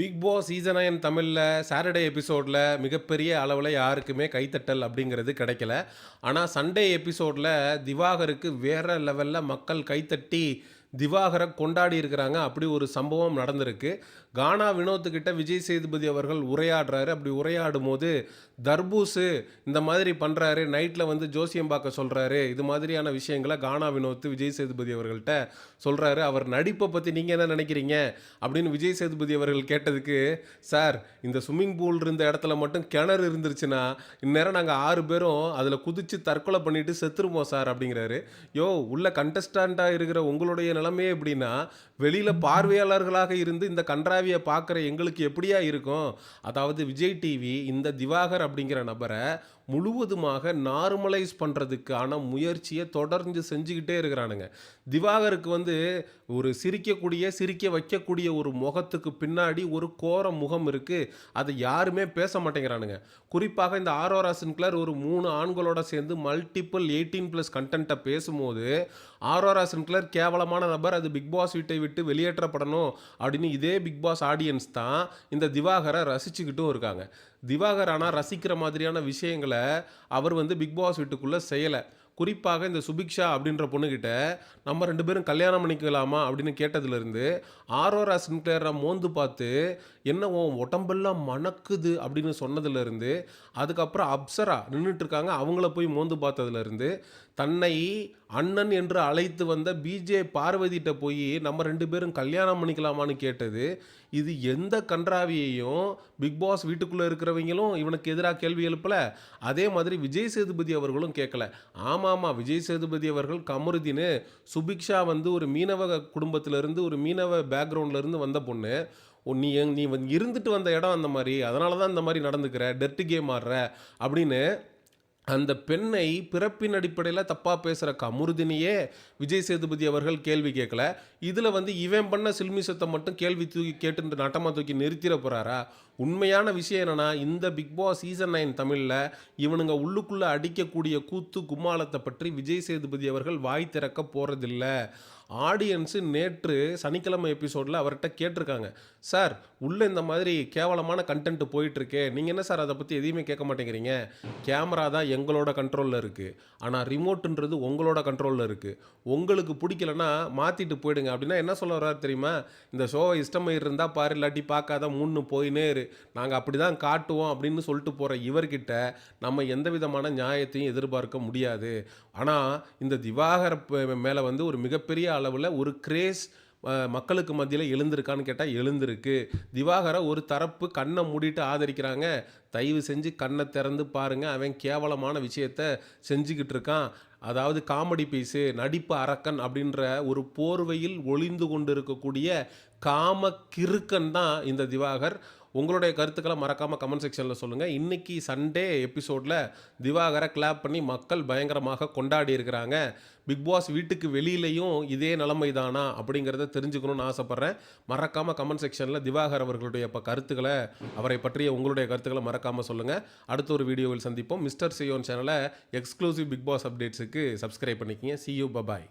Big Boss season nine தமிழில் Saturday எபிசோடில் மிகப்பெரிய அளவில் யாருக்குமே கைத்தட்டல் அப்படிங்கிறது கிடைக்கல. ஆனால் சண்டே எபிசோடில் திவாகருக்கு வேறு லெவலில் மக்கள் கைத்தட்டி திவாகரை கொண்டாடி இருக்கிறாங்க. அப்படி ஒரு சம்பவம் நடந்திருக்கு. கானா வினோத்துக்கிட்ட விஜய் சேதுபதி அவர்கள் உரையாடுறாரு. அப்படி உரையாடும் போது தர்பூசு இந்த மாதிரி பண்ணுறாரு நைட்டில் வந்து ஜோசியம் பார்க்க சொல்கிறாரு இது மாதிரியான விஷயங்களை கானா வினோத் விஜய் சேதுபதி அவர்கள்ட்ட சொல்கிறாரு அவர் நடிப்பை பற்றி நீங்கள் என்ன நினைக்கிறீங்க? அப்படின்னு விஜய் சேதுபதி அவர்கள் கேட்டதுக்கு சார் இந்த ஸ்விம்மிங் பூல் இருந்த இடத்துல மட்டும் கிணறு இருந்துருச்சுன்னா இந்நேரம் நாங்கள் ஆறு பேரும் அதில் குதித்து தற்கொலை பண்ணிட்டு செத்துருவோம் சார் அப்படிங்கிறாரு. யோ உள்ள கண்டஸ்டண்ட்டாக இருக்கிற உங்களுடைய நிலைமையே எப்படின்னா வெளியில் பார்வையாளர்களாக இருந்து இந்த கன்றாவியை பார்க்குற எங்களுக்கு எப்படியா இருக்கும்? அதாவது விஜய் டிவி இந்த திவாகர் அப்படிங்கிற நபரை முழுவதுமாக நார்மலைஸ் பண்ணுறதுக்கான முயற்சியை தொடர்ந்து செஞ்சுக்கிட்டே இருக்கிறானுங்க. திவாகருக்கு வந்து ஒரு சிரிக்கக்கூடிய சிரிக்க வைக்கக்கூடிய ஒரு முகத்துக்கு பின்னாடி ஒரு கோர முகம் இருக்குது அதை யாருமே பேச மாட்டேங்கிறானுங்க. குறிப்பாக இந்த ஆரோரா சின்க்ளர் ஒரு மூணு ஆண்களோட சேர்ந்து மல்டிப்புள் எயிட்டீன் ப்ளஸ் கண்டென்ட்டை பேசும்போது ஆரோரா சின்க்ளர் கேவலமான நபர் அது பிக் பாஸ் வீட்டை விட்டு வெளியேற்றப்படணும் அப்படின்னு இதே பிக் பாஸ் ஆடியன்ஸ் தான் இந்த திவாகரை ரசிச்சுக்கிட்டும் இருக்காங்க. திவாகர் ஆனால் ரசிக்கிற மாதிரியான விஷயங்களை அவர் வந்து பிக் பாஸ் வீட்டுக்குள்ளே செய்யலை. குறிப்பாக இந்த சுபிக்ஷா அப்படின்ற பொண்ணுக்கிட்ட நம்ம ரெண்டு பேரும் கல்யாணம் பண்ணிக்கலாமா அப்படின்னு கேட்டதுலேருந்து ஆரோரா சின்க்ளேரை மோந்து பார்த்து என்ன உன் உடம்பெல்லாம் மணக்குது? அப்படின்னு சொன்னதுலேருந்து அதுக்கப்புறம் அப்சரா நின்றுட்டுருக்காங்க அவங்கள போய் மோந்து பார்த்ததுலேருந்து தன்னை அண்ணன் என்று அழைத்து வந்த பிஜே பார்வதிட்ட போய் நம்ம ரெண்டு பேரும் கல்யாணம் பண்ணிக்கலாமான்னு கேட்டது. இது எந்த கன்றாவியையும் பிக் பாஸ் வீட்டுக்குள்ளே இருக்கிறவங்களும் இவனுக்கு எதிராக கேள்வி எழுப்பலை. அதே மாதிரி விஜய் சேதுபதி அவர்களும் கேட்கல. ஆமாம் ஆமாம் விஜய் சேதுபதி அவர்கள் கமருதீன் சுபிக்ஷா வந்து ஒரு மீனவ குடும்பத்திலேருந்து ஒரு மீனவ பேக்ரவுண்ட்லேருந்து வந்த பொண்ணு. நீ நீ வந்து இருந்துட்டு வந்த இடம் அந்த மாதிரி அதனால தான் இந்த மாதிரி நடந்துக்கிற டெர்ட்டு கேம் ஆடுற அப்படின்னு அந்த பெண்ணை பிறப்பின் அடிப்படையில் தப்பாக பேசுகிற கமுருதினியே விஜய் சேதுபதி அவர்கள் கேள்வி கேட்கல. இதில் வந்து இவன் பண்ண சில்மிசத்தை மட்டும் கேள்வி தூக்கி கேட்டு நட்டமாக தூக்கி நிறுத்திட போகிறாரா உண்மையான விஷயம் என்னென்னா இந்த பிக் பாஸ் சீசன் நைன் தமிழில் இவனுங்க உள்ளுக்குள்ளே அடிக்கக்கூடிய கூத்து கும்மாளத்தை பற்றி விஜய் சேதுபதி அவர்கள் வாய் திறக்க போகிறதில்ல ஆடியன்ஸு நேற்று சனிக்கிழமை எபிசோடில் அவர்கிட்ட கேட்டிருக்காங்க. சார் உள்ளே இந்த மாதிரி கேவலமான கண்டென்ட் போயிட்டுருக்கே. நீங்கள் என்ன சார் அதை பற்றி எதையுமே கேட்க மாட்டேங்கிறீங்க? கேமரா தான் எங்களோட கண்ட்ரோலில் இருக்குது ஆனால் ரிமோட்டுன்றது உங்களோட கண்ட்ரோலில் இருக்குது உங்களுக்கு பிடிக்கலன்னா மாற்றிட்டு போயிடுங்க. அப்படின்னா என்ன சொல்ல வர்றாரு தெரியுமா? இந்த ஷோவை இஷ்டமாக இருந்தால் பாரு இல்லாட்டி பார்க்காத மூணு போயினே இரு. நாங்கள் அப்படி தான் காட்டுவோம் அப்படின்னு சொல்லிட்டு போகிற இவர்கிட்ட நம்ம எந்த விதமான நியாயத்தையும் எதிர்பார்க்க முடியாது. ஆனால் இந்த திவாகர் மேலே வந்து ஒரு மிகப்பெரிய அளவில் ஒரு கிரேஸ் மக்களுக்கு மத்தியில் எழுந்திருக்கான்னு கேட்டால் எழுந்திருக்கு. திவாகரை ஒரு தரப்பு கண்ணை மூடிட்டு ஆதரிக்கிறாங்க. தயவு செஞ்சு கண்ணை திறந்து பாருங்கள் அவன் கேவலமான விஷயத்த செஞ்சுக்கிட்டு இருக்கான். அதாவது காமெடி பீஸு நடிப்பு அரக்கன் அப்படின்ற ஒரு போர்வையில் ஒளிந்து கொண்டு இருக்கக்கூடிய காம கிறுக்கன் தான் இந்த திவாகர். உங்களுடைய கருத்துக்களை மறக்காமல் கமெண்ட் செக்ஷனில் சொல்லுங்கள் இன்றைக்கி சண்டே எபிசோடில் திவாகரை கிளாப் பண்ணி மக்கள் பயங்கரமாக கொண்டாடி இருக்கிறாங்க. பிக் பாஸ் வீட்டுக்கு வெளியிலையும் இதே நிலைமை தானா அப்படிங்கிறத தெரிஞ்சுக்கணும்னு ஆசைப்பட்றேன். மறக்காமல் கமெண்ட் செக்ஷனில் திவாகர் அவர்களுடைய இப்போ கருத்துக்களை அவரை பற்றிய உங்களுடைய கருத்துக்களை மறக்காமல் சொல்லுங்கள் அடுத்த ஒரு வீடியோவில் சந்திப்போம். மிஸ்டர் சியோன் சேனலை எக்ஸ்க்ளூசிவ் பிக் பாஸ் அப்டேட்ஸுக்கு சப்ஸ்கிரைப் பண்ணிக்கிங்க. See you bye bye